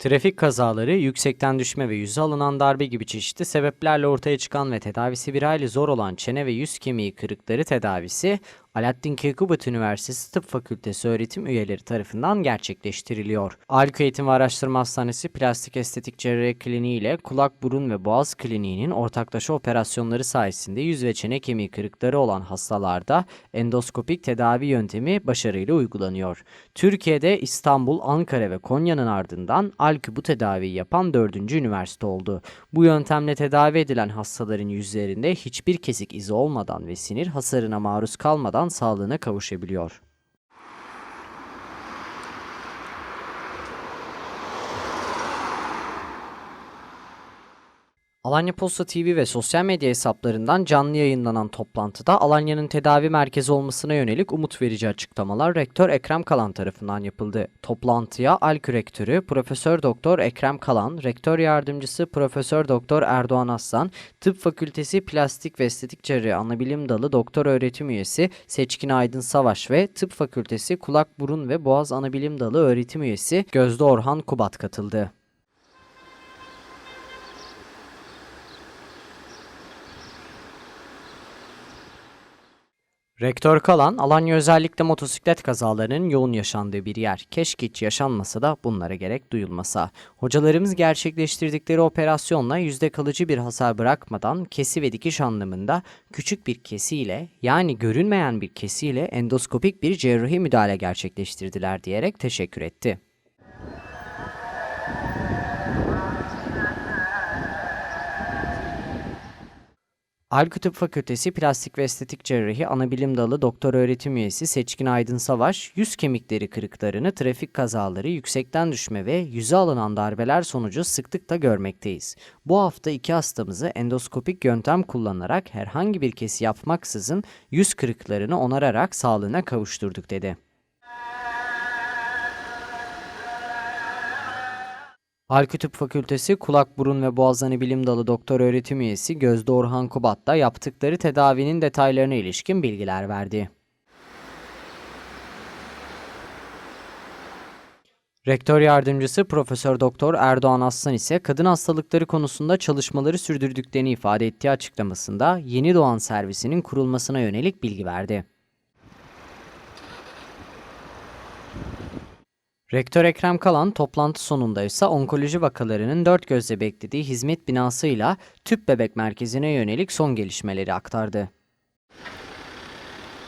Trafik kazaları, yüksekten düşme ve yüze alınan darbe gibi çeşitli sebeplerle ortaya çıkan ve tedavisi bir hayli zor olan çene ve yüz kemiği kırıkları tedavisi, Alaaddin Keykubat Üniversitesi Tıp Fakültesi öğretim üyeleri tarafından gerçekleştiriliyor. Halk Eğitim ve Araştırma Hastanesi Plastik Estetik Cerrahi Kliniği ile Kulak, Burun ve Boğaz Kliniği'nin ortaklaşa operasyonları sayesinde yüz ve çene kemiği kırıkları olan hastalarda endoskopik tedavi yöntemi başarıyla uygulanıyor. Türkiye'de İstanbul, Ankara ve Konya'nın ardından ALKÜ bu tedaviyi yapan dördüncü üniversite oldu. Bu yöntemle tedavi edilen hastaların yüzlerinde hiçbir kesik izi olmadan ve sinir hasarına maruz kalmadan sağlığına kavuşabiliyor. Alanya Posta TV ve sosyal medya hesaplarından canlı yayınlanan toplantıda Alanya'nın tedavi merkezi olmasına yönelik umut verici açıklamalar Rektör Ekrem Kalan tarafından yapıldı. Toplantıya ALKÜ Rektörü Profesör Doktor Ekrem Kalan, Rektör Yardımcısı Profesör Doktor Erdoğan Aslan, Tıp Fakültesi Plastik ve Estetik Cerrahi Anabilim Dalı Doktor Öğretim Üyesi Seçkin Aydın Savaş ve Tıp Fakültesi Kulak, Burun ve Boğaz Anabilim Dalı Öğretim Üyesi Gözde Orhan Kubat katıldı. Rektör Kalan, Alanya özellikle motosiklet kazalarının yoğun yaşandığı bir yer. Keşke hiç yaşanmasa da bunlara gerek duyulmasa. Hocalarımız gerçekleştirdikleri operasyonla yüzde kalıcı bir hasar bırakmadan kesi ve dikiş anlamında küçük bir kesiyle yani görünmeyen bir kesiyle endoskopik bir cerrahi müdahale gerçekleştirdiler diyerek teşekkür etti. Halkı Tıp Fakültesi Plastik ve Estetik Cerrahi Anabilim Dalı Doktor Öğretim Üyesi Seçkin Aydın Savaş, yüz kemikleri kırıklarını trafik kazaları, yüksekten düşme ve yüze alınan darbeler sonucu sıklıkla görmekteyiz. Bu hafta iki hastamızı endoskopik yöntem kullanarak herhangi bir kesi yapmaksızın yüz kırıklarını onararak sağlığına kavuşturduk dedi. Halkü Tıp Fakültesi Kulak, Burun ve Boğaz Bilim Dalı Doktor Öğretim Üyesi Gözde Orhan Kubat da yaptıkları tedavinin detaylarına ilişkin bilgiler verdi. Rektör yardımcısı Profesör Doktor Erdoğan Aslan ise kadın hastalıkları konusunda çalışmaları sürdürdüklerini ifade ettiği açıklamasında yeni doğan servisinin kurulmasına yönelik bilgi verdi. Rektör Ekrem Kalan toplantı sonunda ise onkoloji vakalarının dört gözle beklediği hizmet binasıyla tüp bebek merkezine yönelik son gelişmeleri aktardı.